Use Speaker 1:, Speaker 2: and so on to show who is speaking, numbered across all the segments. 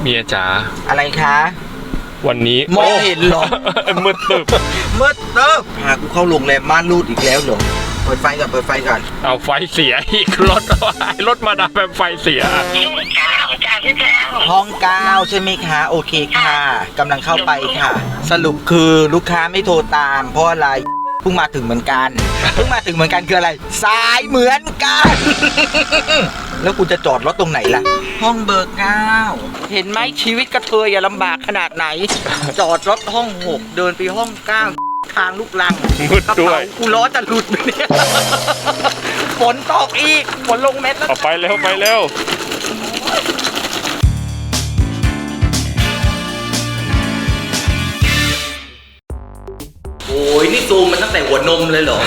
Speaker 1: เมียจ๋า
Speaker 2: อะไรคะ
Speaker 1: วันนี้
Speaker 2: มองเห็นเหรอ
Speaker 1: โมืดตึบ
Speaker 2: มืดเติบพากูเข้าโรงแรมม่านรูดอีกแล้วเหรอเปิดไฟก่อนเปิดไฟก่อน
Speaker 1: เอาไฟเสียอีกรถรถมาดามแบบไฟเสีย
Speaker 2: ห้องเก้าใช่ไหมคะ โอเคค่ะกำลังเข้าไปค่ะ สรุปคือลูกค้าไม่โทรตาม เพราะอะไรเพิ่งมาถึงเหมือนกันเพิ่งมาถึงเหมือนกันคืออะไร สายเหมือนกัน แล้วกูจะจอดรถตรงไหนล่ะ ห้องเบอร์เก้าเห็นไหมชีวิตกระเทยอย่าลำบากขนาดไหน จอดรถห้องหกเดินไปห้องเก้าทางลูกลัง
Speaker 1: มืด
Speaker 2: กระ
Speaker 1: ด้ว
Speaker 2: เป๋ายกูล้อจะหลุดไปเนี่ยฝนตกอีกฝนลงเม็ดแล้ว
Speaker 1: เอาไปเร็วไปเร็ว
Speaker 2: นี่ซูมมันตั้งแต่หัวนมเลยเหรอ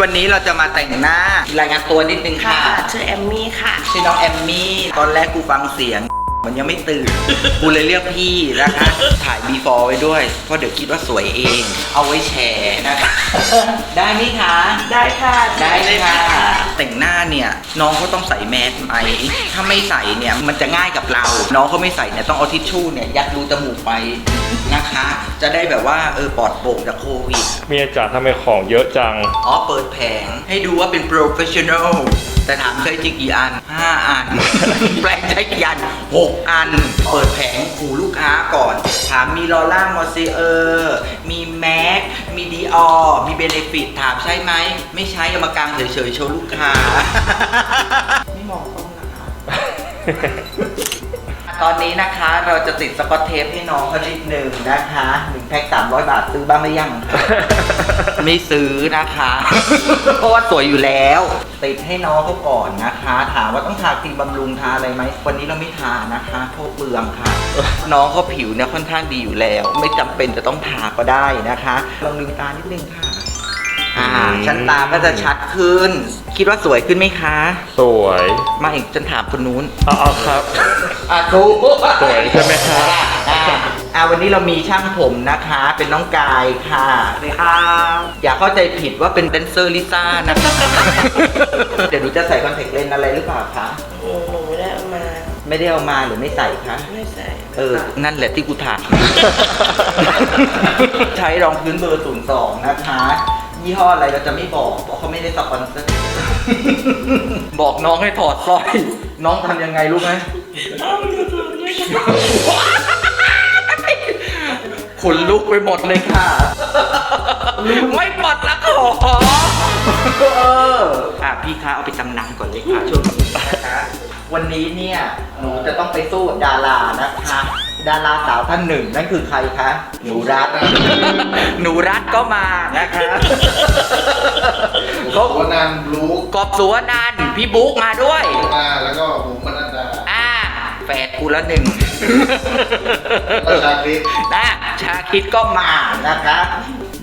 Speaker 2: วันนี้เราจะมาแต่งหน้ารายงานตัวนิดนึง
Speaker 3: ค่ะ
Speaker 2: ค่ะ
Speaker 3: ชื่อแอมมี่ค่ะ
Speaker 2: ชื่อน้องแอมมี่ ตอนแรกกูฟังเสียง มันยังไม่ตื่น กูเลยเรียกพี่นะคะ ถ่าย before ไว้ด้วย เพราะเดี๋ยวคิดว่าสวยเอง เอาไว้แชร์นะคะ ได้ไหมคะ
Speaker 3: ได้ค่ะ
Speaker 2: ได้เลยค่ะ แต่งหน้าเนี่ยน้องเขาต้องใส่แมสไหม ถ้าไม่ใส่เนี่ยมันจะง่ายกับเรา น้องเขาไม่ใส่เนี่ยต้องเอาทิชชู่เนี่ยยัดรูจมูกไป นะคะ จะได้แบบว่าเออปลอดโปร่งจากโควิด
Speaker 1: เมียจ๋าทำไมของเยอะจัง
Speaker 2: อ๋อเปิดแผงให้ดูว่าเป็น professional แต่ถามใช้จริงกี่อัน 5 อัน แปลงใช้กี่อัน 6 อัน เปิดแผงขู่ลูกค้าก่อน ถามมีลอร่ามอซีเออร์มีแม็กมีดีออมีเบเนฟิตถามใช่ไหม ไม่ใช้เอามากางเฉยๆโชว์ลูกค้า ไม่มองกล้องนะคะ ตอนนี้นะคะเราจะติดสกอตเทปให้น้องเขานิดหนึ่งนะคะหนึ่งแพ็คสามร้อยบาทซื้อบ้างไหมยังคะไม่ซื้อนะคะ เพราะว่าสวยอยู่แล้ว ติดให้น้องเขาก่อนนะคะ ถามว่าต้องทาครีมบำรุงทาอะไรไหมวันนี้เราไม่ทานะคะเพราะเปลืองค่ะ น้องเขาผิวเนี่ยค่อนข้างดีอยู่แล้ว ไม่จำเป็นจะต้องทาก็ได้นะคะลองลืมตานิดนึงค่ะ อ่า
Speaker 1: อืม
Speaker 2: ชั้นตาก็จะชัดขึ้น คิดว่าสวยขึ้นไหมคะ
Speaker 1: สวย
Speaker 2: มาอีกฉันถามคนนู้น
Speaker 1: เอาเอาครับ
Speaker 2: อะถูก
Speaker 1: สวยใช่ไหมคะ
Speaker 2: อ่าอ่าวันนี้เรามีช่างผมนะคะ เป็นน้องกายค่ะเลยครับอย่าเข้าใจผิดว่าเป็นแดนเซอร์ลิซ่านะคะ เดี๋ยวหนูจะใส่คอนแทคเลนส์อะไรหรือเปล่าคะ
Speaker 3: หนูหนูไม่ได้เอามา
Speaker 2: ไม่ได้เอามาหรือไม่ใส่คะ
Speaker 3: ไม่ใส่
Speaker 2: เออ นั่นแหละที่กูถาม ใช้รองพื้นเบอร์ 02 นะคะ ยี่ห้ออะไรเราจะไม่บอกเพราะเขาไม่ได้สปอนเซอร์ บอกน้องให้ถอดสร้อย น้องทำยังไงรู้ไหมขนลุกไปหมดเลยค่ะ ไม่ปลดละขอเอออะพี่คะเอาไปจำนำก่อนเลยค่ะช่วงนี้นะคะวันนี้เนี่ยหนูจะต้องไปสู้กับดารานะคะ ดาราสาวท่านหนึ่ง นั่นคือใครคะ หนูรัต หนูรัตก็มานะคะเขา
Speaker 4: หัวนันบลูค
Speaker 2: กอบสุวรรณันท์พี่บุ๊กมาด้วย
Speaker 4: มาแล้วก็หมูมนันดา
Speaker 2: อ่าแฝดกูละหนึ่ง
Speaker 4: แล้วชาคริส
Speaker 2: นะชาคิดก็มานะคะ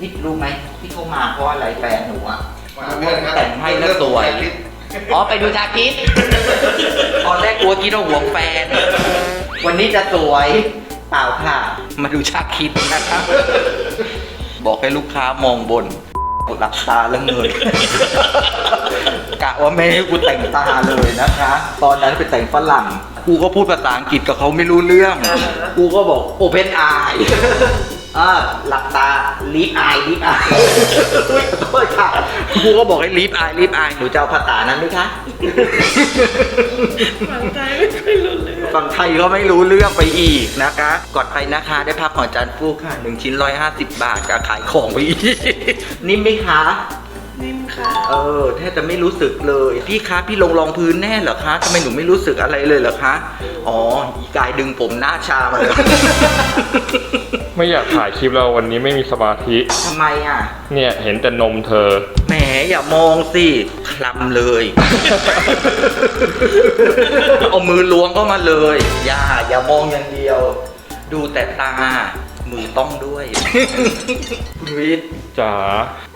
Speaker 2: นี่รู้ไหมที่เขามาเพราะอะไรแฟนหนูอะ
Speaker 4: มาเพื่อนครับ
Speaker 2: แต่งให้แล้วสวย อ๋อไปดูชาคิด ตอนแรกกลัวคิดว่าห่วงแฟน วันนี้จะสวยเปล่าค่ะ มาดูชาคิดนะครับ บอกให้ลูกค้ามองบนหลับตาแล้วเงยกะว่าไม่ให้กูแต่งตาเลยนะคะ ตอนนั้นไปแต่งฝรั่ง กูก็พูดภาษาอังกฤษกับเขาไม่รู้เรื่อง กูก็บอก open eye อ่าหลับตา leap eye leap eye โทษค่ะกูก็บอกให้ leap eye leap eye หนูจะเอาภาษานั้นไหมคะ
Speaker 3: ฝังใจไม่ค่อยรู้เรื่อ ง
Speaker 2: ฝั่งไทยก็ไม่รู้เรื่องไปอีกนะคะกดไปนะคะได้พักของจานฟูกค่ะหนึ่งชิ้นร้อยห้าสิบบาทกับขายของไปอีก นิ่มไหมคะ
Speaker 3: นิ่มค่ะ
Speaker 2: เออแทบจะไม่รู้สึกเลย พี่คะพี่ลงรองพื้นแน่เหรอคะทำไมหนูไม่รู้สึกอะไรเลยเหรอคะ อ๋ออีกายดึงผมหน้าชามาเลย
Speaker 1: ไม่อยากถ่ายคลิปเราวันนี้ไม่มีสมาธิ
Speaker 2: ทำไมอะ
Speaker 1: เนี่ยเห็นแต่นมเธอ
Speaker 2: แหม อย่ามองสิคลำเลย เอามือล้วงเข้ามาเลย อย่า อย่ามองอย่างเดียว ดูแต่ตา มือต้องด้วยคุณวิทย์
Speaker 1: จ๋า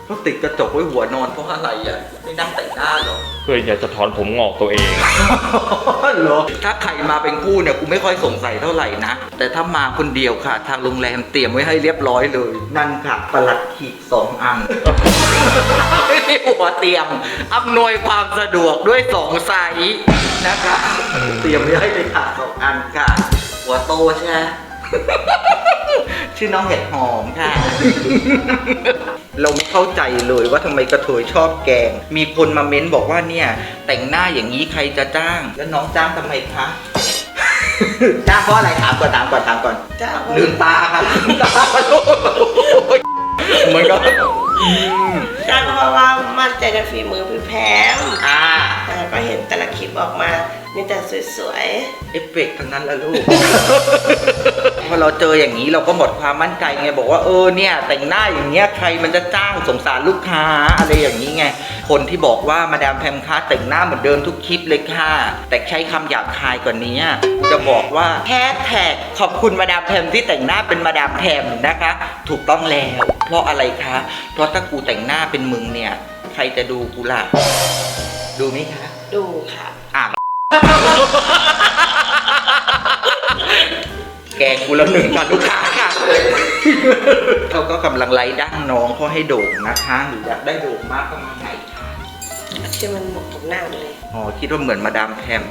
Speaker 2: เขาติดกระจกไว้หัวนอนเพราะอะไรอะไม่นั่งแต่งหน้าหรอ
Speaker 1: เพื่ออยากจะถอนผมงอกตัวเอง
Speaker 2: เหรอถ้าใครมาเป็นคู่เนี่ยกูไม่ค่อยสงสัยเท่าไหร่นะ แต่ถ้ามาคนเดียวค่ะ ทางโรงแรมเตรียมไว้ให้เรียบร้อยเลย นั่นค่ะประหลัดขีดสองอันที่หัวเตียงอำนวยความสะดวกด้วยสองไซส์นะคะ เตรียมไว้ให้เลยค่ะสองอันค่ะวหัวโตใช่ไหม ชื่อน้องเห็ดหอมค่ะ เราไม่เข้าใจเลยว่าทำไมกระเทยชอบแกง มีคนมาเม้นบอกว่าเนี่ย แต่งหน้าอย่างนี้ใครจะจ้าง แล้วน้องจ้างทำไมคะจ้างเพราะอะไรถามก่อนถามก่อนถามก่อน
Speaker 3: จ้า
Speaker 2: ลืมตาครับลืมตาลูกเหมือนกับ
Speaker 3: จ้าเพราะว่ามั่นใจในฝีมือพี่แพม
Speaker 2: อ่า
Speaker 3: อ่าก็เห็นแต่ละคลิปออกมา มีแต่สวย
Speaker 2: เอฟเฟกต์ทั้งนั้นละลูก พอเราเจออย่างนี้เราก็หมดความมั่นใจไงบอกว่าเออเนี่ย แต่งหน้าอย่างเงี้ยใครมันจะจ้างสงสารลูกค้าอะไรอย่างนี้ไง คนที่บอกว่ามาดามแพมค้าแต่งหน้าเหมือนเดิมทุกคลิปเลยค่ะ แต่ใช้คำหยาบคายกว่านี้ จะบอกว่าแฮชแท็กขอบคุณมาดามแพมที่แต่งหน้าเป็นมาดามแพมนะคะ ถูกต้องแล้ว เพราะอะไรคะ เพราะถ้ากูแต่งหน้าเป็นมึงเนี่ย ใครจะดูกูล่ะ ดูไหมคะ
Speaker 3: ๆ ดูค่ะ
Speaker 2: อะ แกงกูแล้วหนึ่งก่อนลูกค้าค่ะ เขาก็กำลังไล่ดั้งน้องเขาให้โด่งนะคะหรืออยากได้โด่งมากก็มาไหนค่ะ
Speaker 3: ที่มันหมกกับหน้าเลย
Speaker 2: อ๋อคิดว่าเหมือนมาดามแพม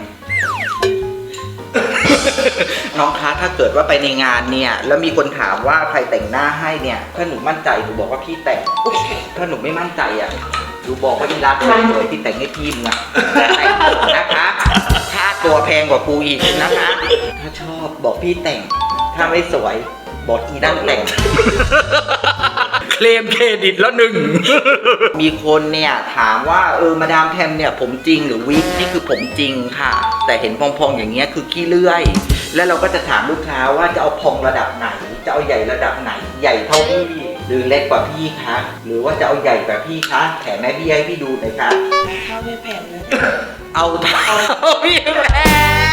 Speaker 2: น้องคะถ้าเกิดว่าไปในงานเนี่ย แล้วมีคนถามว่าใครแต่งหน้าให้เนี่ย ถ้าหนูมั่นใจหนูบอกว่าพี่แต่ง ถ้าหนูไม่มั่นใจอะหนูบอกว่าอีรักเลยที่แต่งให้พี่มึงอะแต่งนะคะค่า ตัวแพงกว่ากูอีกนะคะ ถ้าชอบบอกพี่แต่ง ถ้าไม่สวย บอกอีนั่นแต่ง เคลมเครดิตแล้วหนึ่ง มีคนเนี่ยถามว่าเออมาดามแพมเนี่ยผมจริงหรือวิกนี่คือผมจริงค่ะ แต่เห็นพองๆอย่างเงี้ยคือขี้เลื่อย แล้วเราก็จะถามลูกค้าว่าจะเอาพองระดับไหน จะเอาใหญ่ระดับไหน ใหญ่เท่าพี่ หรือเล็กกว่าพี่คะหรือว่าจะเอาใหญ่กว่าพี่คะแถมแม่พี่ให้พี่ดูหน่อยค่ะ
Speaker 3: เท่าพี่แพมนะ
Speaker 2: เอาเท่าพี่แพ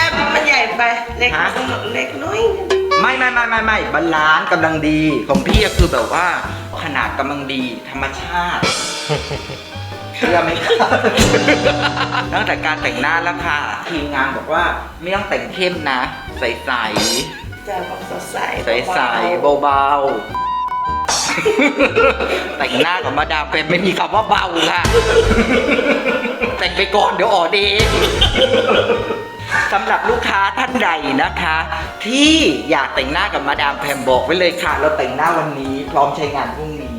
Speaker 2: ม
Speaker 3: มันใหญ่ไปเล็ก
Speaker 2: ฮะ
Speaker 3: เล็กน้อย
Speaker 2: ไม่ไม่ไม่ไม่ไม่บาลานซ์กำลังดีของพี่ก็คือแบบว่าขนาดกำลังดีธรรมชาติเชื่อไหมครับตั้งแต่การแต่งหน้าแล้วค่ะ ทีมงานบอกว่าไม่ต้องแต่งเข้มนะ ใสใส
Speaker 3: จะแบบสดใส
Speaker 2: ใสใสๆเบาๆ แต่งหน้ากับมาดามเป็นไม่มีคำว่าเบาค่ะ แต่งไปก่อนเดี๋ยวออกเองสำหรับลูกค้าท่านใดนะคะ ที่อยากแต่งหน้ากับมาดามแพมบอกไว้เลยค่ะ เราแต่งหน้าวันนี้ พร้อมใช้งานพรุ่งนี้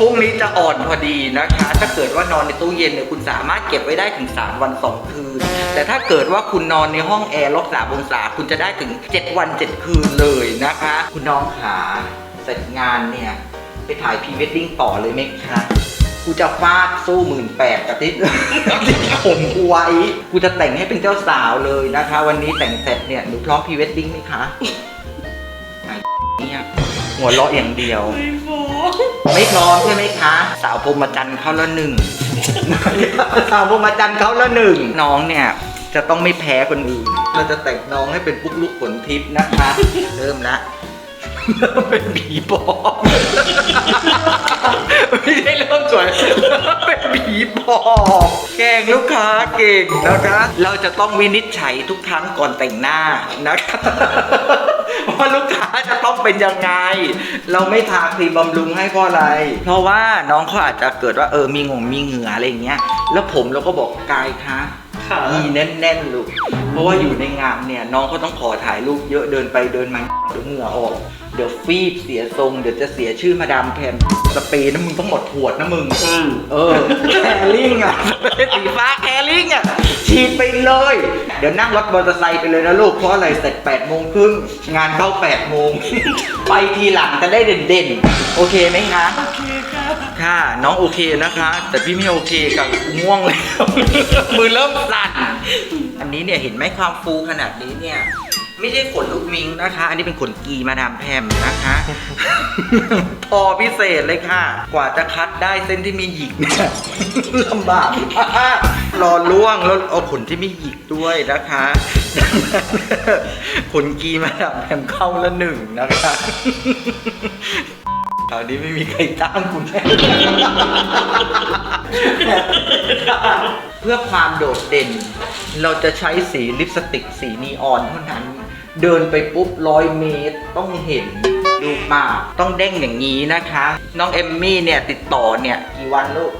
Speaker 2: พรุ่งนี้จะอ่อนพอดีนะคะ ถ้าเกิดว่านอนในตู้เย็นเนี่ยคุณสามารถเก็บไว้ได้ถึง 3 วัน 2 คืน แต่ถ้าเกิดว่าคุณนอนในห้องแอร์ลบสามองศาคุณจะได้ถึง 7 วัน 7 คืนเลยนะคะ คุณน้องขาเส ร็จงานเนี่ย ไปถ่ายพรีเวดดิ้งต่อเลยไหมคะกูจะฟาดสู้หมื่นแปดกับที่ที่ผมกูไว้กูจะแต่งให้เป็นเจ้าสาวเลยนะคะ วันนี้แต่งเสร็จเนี่ยหนูพร้อมพรีเวดดิ้งไหมคะไอ้เนี่ยหัวเราะอย่างเดียว
Speaker 3: ไม่โฟ
Speaker 2: ไม่พร้อมใช่ไหมคะ สาวพรหมจันทร์เขาละหนึ่งสาวพรหมจันทร์เขาละหนึ่งน้องเนี่ยจะต้องไม่แพ้คนอื่น เราจะแต่งน้องให้เป็นปุ๊กลุกผลทิพย์นะคะ เริ่มละ เราเป็นผีปอบไม่ใช่เริ่มสวยเป็นผีปอบแกล้งลูกค้าเก่งนะคะเราจะต้องวินิจฉัยทุกครั้งก่อนแต่งหน้านะคะว่าลูกค้าจะต้องเป็นยังไง เราไม่ทาครีมบำรุงให้เพราะอะไร เพราะว่าน้องเขาอาจจะเกิดว่าเออมีงงมีเหงื่ออะไรอย่างเงี้ย แล้วผมเราก็บอกกายคะ
Speaker 3: ค่ะ
Speaker 2: ยีแน่นๆลูก เพราะว่าอยู่ในงานเนี่ยน้องเขาต้องขอถ่ายรูปเยอะเดินไปเดินมาเดี๋ยวเหงื่อออก ดี๋ยวฟีบเสียทรง เดี๋ยวจะเสียชื่อมาดามแพมสเปรย์นะมึงต้องหมดขวดนะมึง เออ แคริ่งอะสีฟ้าแคริ่งอะ ฉีดไปเลย เดี๋ยวนั่งรถมอเตอร์ไซค์ไปเลยนะลูก เพราะอะไรเสร็จ8ปดโมงครึ่งงานเข้า8ปดโมง ไปทีหลังจะได้เด่นๆ โอเคไหมคะ
Speaker 3: โอเคค่ะ
Speaker 2: ค่ะ น้องโอเคนะคะ แต่พี่ไม่โอเคกับง่วงเลยมือเริ่มสั่น อันนี้เนี่ยเห็นไหมความฟูขนาดนี้เนี่ย ไม่ใช่ขนลูกมิงนะคะ อันนี้เป็นขนกีมาดามแพมนะคะ พอพิเศษเลยค่ะ กว่าจะคัดได้เส้นที่มีหยิกเนี่ยลำบากมากรอล่วงแล้วเอาขนที่ไม่หยิกด้วยนะคะดังนั้นขนกีมาดามแพมเข้าละหนึ่งนะคะคราวนี้ไม่มีใครจ้างคุณแน่ เพื่อความโดดเด่น เราจะใช้สีลิปสติกสีนีออนเท่านั้น เดินไปปุ๊บร้อยเมตรต้องเห็นดูปากต้องเด้งอย่างนี้นะคะ น้องเอมมี่เนี่ยติดต่อเนี่ยกี่วันลูก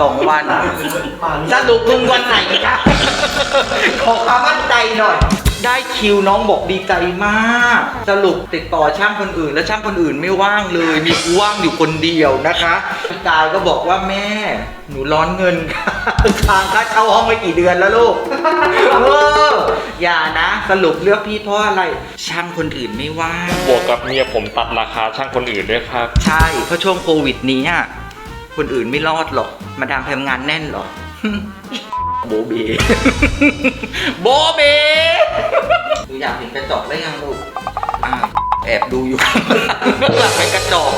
Speaker 2: สองวันสรุปมึงวันไหนคะขอความมั่นใจหน่อย ได้คิวน้องบอกดีใจมาก สรุปติดต่อช่างคนอื่น แล้วช่างคนอื่นไม่ว่างเลย มีกูว่างอยู่คนเดียวนะคะกายก็บอกว่าแม่ หนูร้อนเงินค่ะทางค่าเช่าห้องไปกี่เดือนแล้วลูกเอออย่านะ สรุปเลือกพี่เพราะอะไร ช่างคนอื่นไม่ว่าง
Speaker 1: บวกกับเมียผมตัดราคาช่างคนอื่นด้วยครับ
Speaker 2: ใช่ เพราะช่วงโควิดนี้อะคนอื่นไม่รอดหรอก มาดามทำงานแน่นหรอก โบเบโบเบดูอยากเห็นกระจกได้ยังลูกอ่าแอบดูอยู่ข้างหลังเป็นกระจก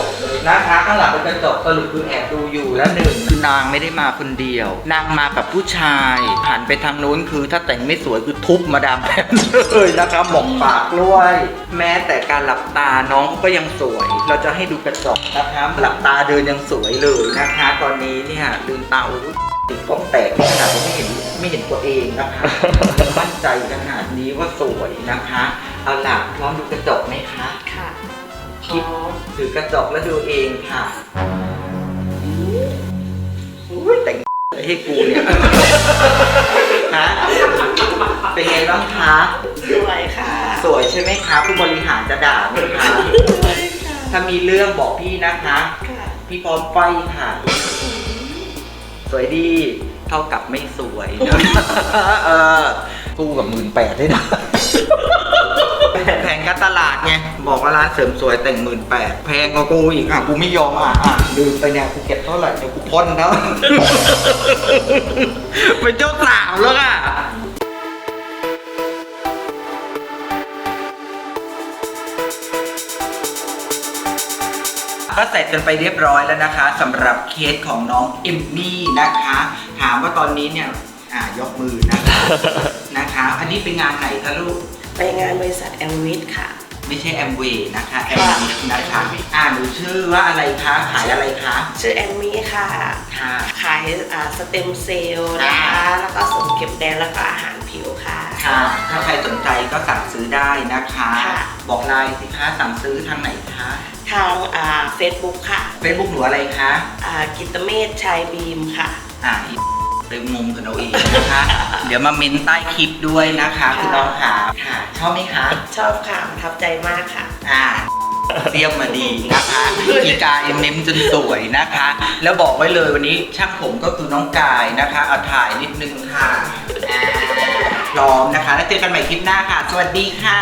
Speaker 2: นะคะข้างหลังเป็นกระจกสรุปคือแอบดูอยู่แล้วหนึ่งคือนางไม่ได้มาคนเดียว นางมากับผู้ชายหันไปทางนู้นคือถ้าแต่งไม่สวยคือทุบมาดามแพมเลยนะคะหมกปากด้วย แม้แต่การหลับตาน้องก็ยังสวย เราจะให้ดูกระจกนะคะหลับตาเดินยังสวยเลยนะคะ ตอนนี้เนี่ยลืมตาอุ๊ย ติดกล้องแตกขนาดนี้ไม่เห็นไม่เห็นตัวเองนะคะมั่นใจขนาดนี้ว่าสวยนะคะ เอาล่ะพร้อมดูกระจกไหมคะ
Speaker 3: ค่ะ
Speaker 2: คิดถือกระจกแล้วดูเองค่ะอุ้ยแต่งให้กูเนี่ยฮะเป็นไงบ้างคะ
Speaker 3: สวยค่ะ
Speaker 2: สวยใช่ไหมคะผู้บริหารจะด่าไหมคะ
Speaker 3: สวยค่ะ
Speaker 2: ถ้ามีเรื่องบอกพี่นะคะ
Speaker 3: ค่ะ
Speaker 2: พี่พร้อมไฟค่ะ สวยดีเท่ากับไม่สวยนะเออกู้กับหมื่นแปดได้นะแพงก็ตลาดไงบอกว่าร้านเสริมสวยแต่งหมื่นแปดแพงกว่ากูอีกอะกูไม่ยอมอะอะลืมไปเนี่ยกูเก็บเท่าไหร่เดี๋ยวกูพ่นแล้วเป็นเจ้าสาวแล้วอะ ก็เสร็จกันไปเรียบร้อยแล้วนะคะสำหรับเคสของน้องเอมมี่นะคะ ถามว่าตอนนี้เนี่ยอ่ายกมือนะคะนะคะ อันนี้เป็นงานไหนคะลูก
Speaker 3: ไปงานบริษัทแอมวิทค่ะ
Speaker 2: ไม่ใช่แอมเวย์นะคะแอมมี่นะคะ อ่าหนูชื่อว่าอะไรคะขายอะไรคะ
Speaker 3: ชื่อแอมมี่ค่ะ
Speaker 2: ค่ะ
Speaker 3: ขายอ่าสเต็มเซลล์นะคะ แล้วก็ส่งเก็บแดนแล้วก็อาหารผิวค่ะ
Speaker 2: ค่ะ ถ้าใครสนใจก็สั่งซื้อได้นะคะ
Speaker 3: ค่ะ
Speaker 2: บอกไลน์สิคะสั่งซื้อทางไหนคะ
Speaker 3: ทางอ่าเฟซบุ๊กค่ะ
Speaker 2: เฟซบุ๊กหนูอะไรคะ
Speaker 3: อ่ากิตเมธชัยบีมค่ะ
Speaker 2: อ่าอีไปงงกันเอาเองนะคะ เดี๋ยวมาเม้นใต้คลิปด้วยนะคะคุณน้องขาค่ะ ชอบไหมคะ
Speaker 3: ชอบค่ะประทับใจมากค่ะ
Speaker 2: อ่าเตรียมมาดีนะคะอีกายเน้มจนสวยนะคะ แล้วบอกไว้เลยวันนี้ช่างผมก็คือน้องกายนะคะเอาถ่ายนิดนึงค่ะอ่าพร้อมนะคะ แล้วเจอกันใหม่คลิปหน้าค่ะ สวัสดีค่ะ